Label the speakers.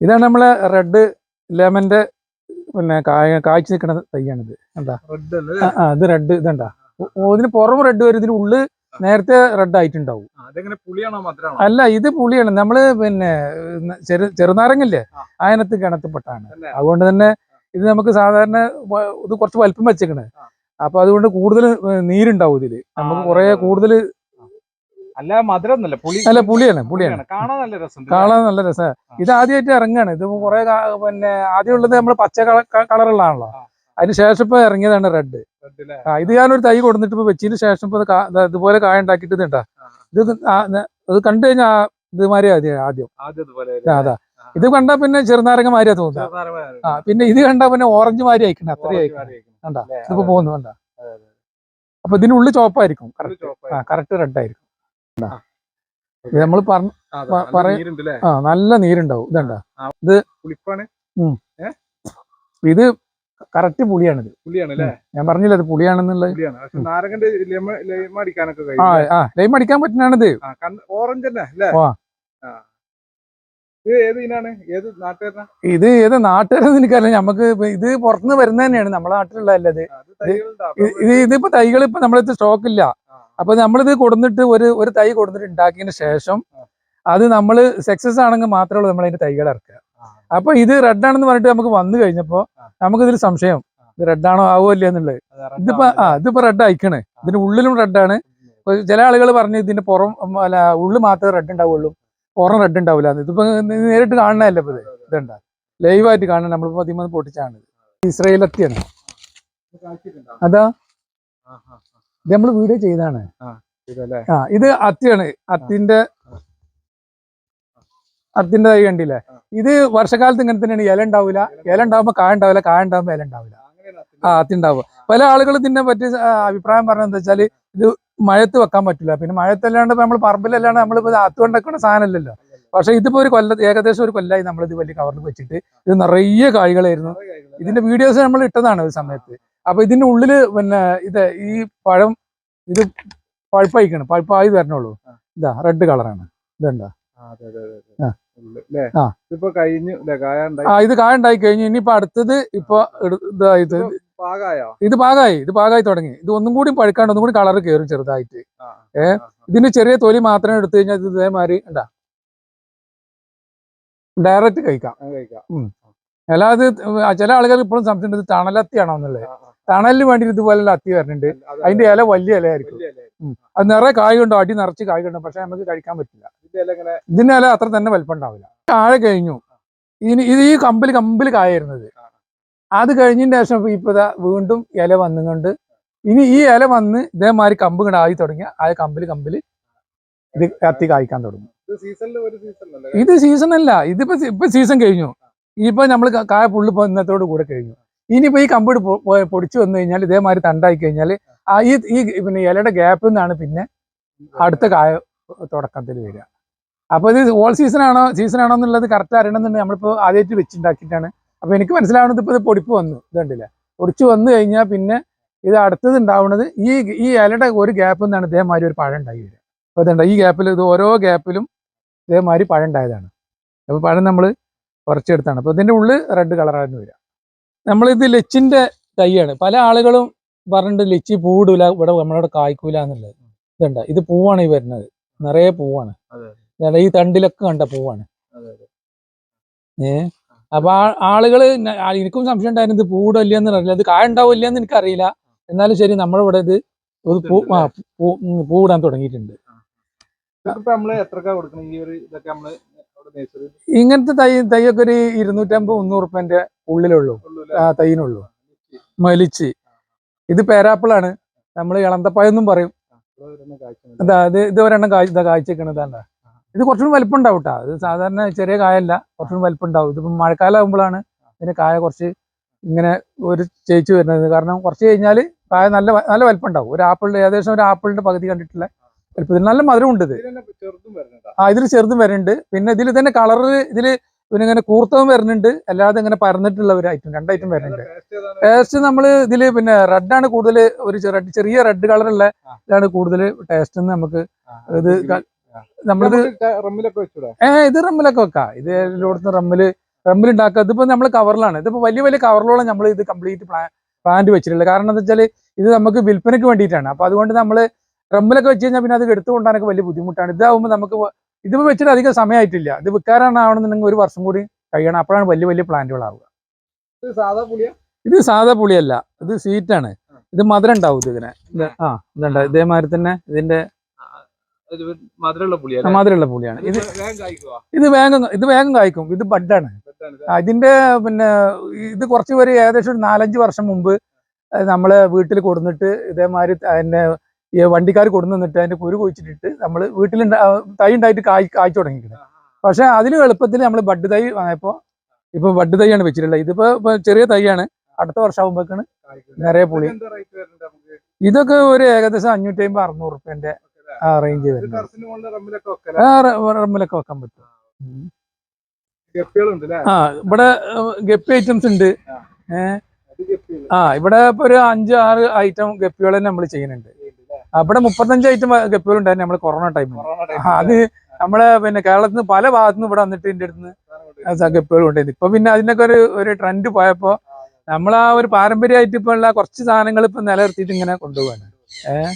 Speaker 1: ഇതാണ് നമ്മളെ റെഡ് ലെമന്റെ പിന്നെ കായ കായ്ച്ചു നിൽക്കുന്ന തൈയാണിത്.
Speaker 2: എന്താ
Speaker 1: ആ, ഇത് റെഡ് ഇതണ്ടാ. ഇതിന് പുറം റെഡ് വരും. ഇതിന് ഉള്ളിൽ നേരത്തെ റെഡ് ആയിട്ടുണ്ടാവും. അല്ല ഇത് പുളിയാണ്. നമ്മൾ പിന്നെ ചെറു ചെറുനാരങ്ങല്ലേ. അതിനകത്ത് കിണത്തിൽപ്പെട്ടാണ് അതുകൊണ്ട് തന്നെ ഇത് നമുക്ക് സാധാരണ ഇത് കുറച്ച് വലിപ്പം വെച്ചേക്കണ്. അപ്പൊ അതുകൊണ്ട് കൂടുതൽ നീരുണ്ടാവും ഇതിൽ. നമുക്ക് കുറെ. കൂടുതൽ
Speaker 2: അല്ല മധുരം പുളി
Speaker 1: അല്ല പുളിയാണ് പുളിയാണ്.
Speaker 2: കാണാൻ നല്ല രസം
Speaker 1: കാണാൻ നല്ല രസം. ഇത് ആദ്യമായിട്ട് ഇറങ്ങാണ്. ഇത് കുറെ പിന്നെ ആദ്യം ഉള്ളത് നമ്മൾ പച്ച കളറുള്ളതാണല്ലോ. അതിന് ശേഷം ഇപ്പൊ ഇറങ്ങിയതാണ് റെഡ് ആ ഇത് ഞാനൊരു തൈ കൊടുത്തിട്ട് ഇപ്പൊ വെച്ചതിന് ശേഷം ഇപ്പൊ ഇത് ഇതുപോലെ കായ ഉണ്ടാക്കിയിട്ട് ഇതുണ്ടാ ഇത് ഇത് കണ്ടു കഴിഞ്ഞാൽ ഇതുമാതിരി ആദ്യം ആദ്യം. അതാ. ഇത് കണ്ടാ പിന്നെ ചെറുനാരങ്ങ മാരിയാ തോന്നുന്നു ആ പിന്നെ ഇത് കണ്ടാ പിന്നെ ഓറഞ്ച് മാതിരി അയക്കണം അത്രയും അയക്കണം കണ്ടാ? ഇതിപ്പോ പോകുന്നു കണ്ടാ? അപ്പൊ ഇതിനുള്ളിൽ ചോപ്പായിരിക്കും കറക്റ്റ് ആ കറക്റ്റ് റെഡ് ആയിരിക്കും? ഇത്. നമ്മൾ പറഞ്ഞ ആ നല്ല നീരുണ്ടാവും. ഇതണ്ടാ.
Speaker 2: പുളിപ്പാണ്?
Speaker 1: ഇത് കറക്റ്റ് പുളിയാണിത്. ഞാൻ പറഞ്ഞില്ല അത് പുളിയാണെന്നുള്ളത് ആ ലൈം അടിക്കാൻ പറ്റുന്നതാണിത്.
Speaker 2: ഓറഞ്ച്. ഇത് ഏത്
Speaker 1: ഇത് നാട്ടുകാരെന്ന് എനിക്കറിയില്ല. നമുക്ക് ഇത് പുറത്തുനിന്ന് വരുന്ന തന്നെയാണ് നമ്മളെ
Speaker 2: നാട്ടിലുള്ള അല്ലത്?
Speaker 1: ഇത് ഇത് ഇതിപ്പോ തൈകൾ ഇപ്പൊ നമ്മളത് സ്റ്റോക്ക് ഇല്ല. അപ്പൊ നമ്മളിത് കൊടുത്തിട്ട് ഒരു ഒരു തൈ കൊടുത്തിട്ട് ഉണ്ടാക്കിയതിന് ശേഷം അത് നമ്മൾ സക്സസ് ആണെങ്കിൽ മാത്രമേ ഉള്ളൂ നമ്മൾ അതിന്റെ തൈകൾ ഇറക്കുക. അപ്പൊ ഇത് റെഡ് ആണെന്ന് പറഞ്ഞിട്ട് നമുക്ക് വന്നു കഴിഞ്ഞപ്പോ. നമുക്ക് ഇതിൽ സംശയം ഇത് റെഡ് ആണോ ആവോ ഇല്ല എന്നുള്ളത്. ഇതിപ്പോ ആ ഇതിപ്പോ റെഡ് അയക്കണേ ഇതിന്റെ ഉള്ളിലും റെഡ് ആണ്. ചില ആളുകൾ പറഞ്ഞു ഇതിന്റെ പുറം അല്ല ഉള്ളു മാത്രമേ റെഡ് ഉണ്ടാവുള്ളൂ. പുറം റെഡ് ഉണ്ടാവില്ല ഇതിപ്പോ നേരിട്ട് കാണണല്ലേ ഇപ്പൊ ഇത്? ഇതുണ്ടാ? ലൈവായിട്ട് കാണണം നമ്മളിപ്പോ അതിമ പൊട്ടിച്ചാണ് ഇസ്രയേലത്തിയാണ്? അതാ. ഇത് നമ്മൾ വീഡിയോ ചെയ്താണ്? ആ ഇത് അത്തിയാണ്. അത്തിന്റെ അത്തിന്റെ തൈ കണ്ടില്ലേ? ഇത് വർഷകാലത്ത് ഇങ്ങനെ തന്നെയാണ്. ഇല ഉണ്ടാവില്ല ഇല ഉണ്ടാവുമ്പോ കായ ഉണ്ടാവില്ല. കായ ഉണ്ടാവുമ്പോ ഇല ഉണ്ടാവില്ല. ആ അത്തി ഉണ്ടാവും പല ആളുകൾ ഇതിനെ പറ്റി അഭിപ്രായം പറഞ്ഞത് എന്താ വെച്ചാൽ ഇത് മഴത്ത് വെക്കാൻ പറ്റില്ല പിന്നെ മഴത്തല്ലാണ്ട് നമ്മൾ പറമ്പിലല്ലാണ്ട് നമ്മളിപ്പോ അത്ത് കൊണ്ടൊക്കെ സാധനമല്ലല്ലോ പക്ഷെ ഇതിപ്പോ ഒരു കൊല്ല ഏകദേശം ഒരു കൊല്ലായി നമ്മൾ ഇത് വലിയ കവറിൽ വെച്ചിട്ട്. ഇത് നിറയെ കായ്കളായിരുന്നു. ഇതിന്റെ വീഡിയോസ് നമ്മൾ ഇട്ടതാണ് ഒരു സമയത്ത്. അപ്പൊ ഇതിന്റെ ഉള്ളിൽ പിന്നെ ഇത് ഈ പഴം ഇത് പഴുപ്പായിക്കാണ്. പഴുപ്പായി വരണുള്ളൂ. ഇതാ റെഡ് കളറാണ് ഇതുണ്ടാ?
Speaker 2: ആ,
Speaker 1: ഇത് കായ ഉണ്ടായി കഴിഞ്ഞു ഇനിയിപ്പോ അടുത്തത് ഇപ്പൊ ഇതായത് ഇത്
Speaker 2: പാകായി?
Speaker 1: ഇത് പാകായി തുടങ്ങി. ഇത് ഒന്നും കൂടി പഴുക്കാണ്ട് ഒന്നും കൂടി കളർ കയറും ചെറുതായിട്ട്. ഏ?
Speaker 2: ആ, ആ.
Speaker 1: ഇതിന് ചെറിയ തൊലി മാത്രം എടുത്തു കഴിഞ്ഞാൽ ഇത് ഇതേമാതിരി ഉണ്ടാ ഡയറക്റ്റ് കഴിക്കാം. അല്ലാതെ ചില ആളുകൾ ഇപ്പോഴും സംശയം ഇത് തണലത്തിയാണോ എന്നുള്ളത്. തണലിന് വേണ്ടി ഇതുപോലെ അത്തി വരുന്നുണ്ട് അതിന്റെ ഇല വലിയ ഇലയായിരിക്കും. അത് നിറയെ കായുണ്ടോ അടി നിറച്ച് കായുണ്ടോ പക്ഷെ നമുക്ക് കഴിക്കാൻ പറ്റില്ല.
Speaker 2: ഇതിന്റെ ഇല
Speaker 1: അത്ര തന്നെ വലിപ്പം ഉണ്ടാവില്ല. താഴെ കഴിഞ്ഞു. ഇനി ഇത് ഈ കമ്പിൽ കമ്പിൽ കായായിരുന്നത് അത് കഴിഞ്ഞതിന് ശേഷം ഇപ്പൊ വീണ്ടും ഇല വന്നുകൊണ്ട് ഇനി ഈ ഇല വന്ന് ഇതേമാതിരി കമ്പ് ഇങ്ങനെ ആയി തുടങ്ങിയ ആ കമ്പിൽ കമ്പിൽ ഇത് കത്തി കായ്ക്കാൻ തുടങ്ങും.
Speaker 2: ഇത്
Speaker 1: സീസൺ അല്ല ഇതിപ്പോ ഇപ്പൊ സീസൺ കഴിഞ്ഞു. ഇപ്പൊ നമ്മൾ കായ പുള്ളി ഇപ്പൊ ഇന്നത്തോട് കൂടെ കഴിഞ്ഞു. ഇനിയിപ്പോ ഈ കമ്പിട് പൊടിച്ചു വന്നു കഴിഞ്ഞാൽ ഇതേമാതിരി തണ്ടായി കഴിഞ്ഞാൽ ആ ഈ ഈ പിന്നെ ഇലയുടെ ഗ്യാപ്പിൽ നിന്നാണ് പിന്നെ അടുത്ത കായ തുടക്കത്തിൽ വരിക. അപ്പൊ ഇത് ഓൾ സീസൺ ആണോ എന്നുള്ളത് കറക്റ്റ് അറിയണമെന്നുണ്ടെങ്കിൽ നമ്മളിപ്പോ ആദ്യമായിട്ട് വെച്ചിണ്ടാക്കിയിട്ടാണ്. അപ്പൊ എനിക്ക് മനസ്സിലാവുന്നത് ഇപ്പൊ ഇത് പൊടിപ്പ് വന്നു ഇത് കണ്ടില്ലേ? പൊടിച്ചു വന്നു കഴിഞ്ഞാൽ പിന്നെ ഇത് അടുത്തത് ഉണ്ടാവുന്നത് ഈ ഈ ഇലയുടെ ഒരു ഗ്യാപ്പിൽ നിന്നാണ് ഇതേമാതിരി ഒരു പഴം ഉണ്ടായി വരിക. അപ്പൊ ഇതുണ്ട് ഈ ഗ്യാപ്പിൽ ഇത് ഓരോ ഗ്യാപ്പിലും ഇതേമാതിരി പഴം ഉണ്ടായതാണ്. അപ്പൊ പഴം നമ്മൾ കുറച്ചെടുത്താണ്. അപ്പൊ ഇതിന്റെ ഉള്ളിൽ റെഡ് കളറായിരുന്നു വരിക. നമ്മളിത് ലച്ചിന്റെ തൈയാണ് പല ആളുകളും പറഞ്ഞിട്ട് ലച്ചി പൂടൂല ഇവിടെ നമ്മളവിടെ കായ്ക്കൂല എന്നുള്ളത്. ഇതുണ്ട? ഇത് പൂവാണ് ഈ വരുന്നത്. നിറയെ പൂവാണ്.
Speaker 2: അതെ.
Speaker 1: ഈ തണ്ടിലൊക്കെ കണ്ട പൂവാണ്.
Speaker 2: അതെ, അതെ.
Speaker 1: ഏ? അപ്പൊ ആളുകൾ എനിക്കും സംശയം ഉണ്ടായിരുന്നു ഇത് പൂവിടില്ലെന്ന് അറിയില്ല. ഇത് കായ ഉണ്ടാവില്ല എന്ന് എനിക്കറിയില്ല. എന്നാലും ശരി നമ്മളിവിടെ ഇത് ഒരു പൂ ആ പൂ പൂടാൻ തുടങ്ങിയിട്ടുണ്ട്. ഇങ്ങനത്തെ തൈ തൈയൊക്കെ ഒരു ഇരുന്നൂറ്റമ്പത് മുന്നൂറ് റുപ്യന്റെ ഉള്ളിലുള്ളൂ ആ തൈനുള്ളൂ മലിച്ച് ഇത് പേരാപ്പിളാണ്. നമ്മൾ ഇളന്തപ്പായ എന്നും പറയും. അതാ ഇത് ഇത് ഒരെണ്ണം കാഴ്ച ഇതാ കാഴ്ചക്കണതാണ്ട ഇത് കുറച്ചും വലിപ്പം ഉണ്ടാവും കേട്ടോ ഇത് സാധാരണ ചെറിയ കായല്ല. കുറച്ചും വലിപ്പം ഉണ്ടാവും ഇതിപ്പം മഴക്കാലം ആകുമ്പോഴാണ് ഇതിന് കായ കുറച്ച് ഇങ്ങനെ ഒരു ചേച്ചു വരുന്നത്. കാരണം കുറച്ച് കഴിഞ്ഞാൽ കായ നല്ല നല്ല വലിപ്പം ഉണ്ടാവും ഒരു ആപ്പിളിന്റെ ഏകദേശം ഒരു ആപ്പിളിന്റെ പകുതി കണ്ടിട്ടുള്ള വലിപ്പത്തിൽ നല്ല മധുരം ഉണ്ട് ഇത്. ആ ഇതിൽ ചെറുതും വരുന്നുണ്ട്. പിന്നെ ഇതിൽ തന്നെ കളറ് ഇതിൽ പിന്നെ ഇങ്ങനെ കൂർത്തവും വരുന്നുണ്ട്. അല്ലാതെ ഇങ്ങനെ പരന്നിട്ടുള്ള ഒരു ഐറ്റം രണ്ട് ഐറ്റം വരുന്നുണ്ട്.
Speaker 2: ടേസ്റ്റ്
Speaker 1: നമ്മൾ ഇതിൽ പിന്നെ റെഡാണ് കൂടുതൽ ഒരു ചെറു- ചെറിയ റെഡ് കളറുള്ള
Speaker 2: ഉള്ള
Speaker 1: ഇതാണ് കൂടുതൽ ടേസ്റ്റ് നമുക്ക് ഇത് നമ്മളിത് ഏ ഇത് റമ്മിലൊക്കെ വെക്കാം. ഇത് എല്ലായിടത്തും റമ്മിൽ റമ്മിൽ ഉണ്ടാക്കുക ഇതിപ്പോ നമ്മൾ കവറിലാണ് ഇതിപ്പോ വലിയ വലിയ കവറിലോളം നമ്മൾ ഇത് കംപ്ലീറ്റ് പ്ലാന്റ് വെച്ചിട്ടുള്ളത് കാരണം എന്താ വെച്ചാൽ ഇത് നമുക്ക് വിൽപ്പനയ്ക്ക് വേണ്ടിയിട്ടാണ്. അപ്പൊ അതുകൊണ്ട് നമ്മൾ റമ്മിലൊക്കെ വെച്ച് കഴിഞ്ഞാൽ പിന്നെ അത് എടുത്തു കൊണ്ടാനൊക്കെ വലിയ ബുദ്ധിമുട്ടാണ്. ഇതാവുമ്പോൾ നമുക്ക് ഇതിപ്പോൾ വെച്ചിട്ട് അധികം സമയമായിട്ടില്ല ഇത് ആവണമെന്നുണ്ടെങ്കിൽ ഒരു വർഷം കൂടി കഴിയണം. അപ്പോഴാണ് വലിയ വലിയ പ്ലാന്റുകളാവുക
Speaker 2: ഇത് സാധാ
Speaker 1: പുളിയല്ല. ഇത് സ്വീറ്റാണ്. ഇത് മധുരം ഉണ്ടാവും ഇത് ഇതിനെ. ഇത് ആ ഇതുണ്ട്. ഇതേമാതിരി തന്നെ ഇതിന്റെ
Speaker 2: മധുരമുള്ള പുളിയ
Speaker 1: മധുരമുള്ള പുളിയാണ്. ഇത് ഇത് വേഗം ഇത് വേഗം കായ്ക്കും. ഇത് ബഡാണ്. ഇതിന്റെ പിന്നെ ഇത് കുറച്ച് പേര് ഏകദേശം ഒരു നാലഞ്ച് വർഷം മുമ്പ് നമ്മളെ വീട്ടിൽ കൊടുന്നിട്ട് ഇതേമാതിരി അതിന്റെ ഈ വണ്ടിക്കാർ കൊടുന്നിട്ട് അതിന്റെ കുരു കുഴിച്ചിട്ടിട്ട് നമ്മൾ വീട്ടിൽ തൈ ഉണ്ടായിട്ട് കായ് കായ്ച്ചു തുടങ്ങിയിട്ടുണ്ട് പക്ഷെ അതിലും എളുപ്പത്തിൽ നമ്മൾ ബഡ് തൈ വാങ്ങിയപ്പോ ഇപ്പൊ ബഡ് തൈയാണ് വെച്ചിട്ടുള്ളത്. ഇതിപ്പോ ചെറിയ തൈയാണ്. അടുത്ത വർഷം ആകുമ്പോഴേക്കാണ് നിറയെ പുളി. ഇതൊക്കെ ഒരു ഏകദേശം അഞ്ഞൂറ്റി അമ്പത് അറുന്നൂറ് റുപ്യന്റെ റേഞ്ച് വരുന്നത്.
Speaker 2: റമ്മിലൊക്കെ
Speaker 1: ആ റമ്മിലൊക്കെ വെക്കാൻ പറ്റും. ആ ഇവിടെ ഗപ്പി ഐറ്റംസ് ഉണ്ട്. ഏഹ് ആ ഇവിടെ ഇപ്പൊ ഒരു അഞ്ച് ആറ് ഐറ്റം ഗപ്പികൾ തന്നെ നമ്മൾ ചെയ്യുന്നുണ്ട്. ആ, ഇവിടെ മുപ്പത്തഞ്ച് ഐറ്റം ഗപ്പികൾ ഉണ്ടായിരുന്നു നമ്മൾ കൊറോണ ടൈമിൽ അത് നമ്മളെ പിന്നെ കേരളത്തിൽ നിന്ന് പല ഭാഗത്തു നിന്ന് ഇവിടെ വന്നിട്ട് ഇതിന്റെ അടുത്ത് ഗപ്പികൾ ഉണ്ടായിരുന്നു ഇപ്പൊ പിന്നെ അതിനൊക്കെ ഒരു ഒരു ട്രെൻഡ് പോയപ്പോ നമ്മൾ ആ ഒരു പാരമ്പര്യമായിട്ട് ഇപ്പൊ ഉള്ള കുറച്ച് സാധനങ്ങൾ ഇപ്പൊ നിലനിർത്തിയിട്ട് ഇങ്ങനെ കൊണ്ടുപോകാനാണ് ഏഹ്?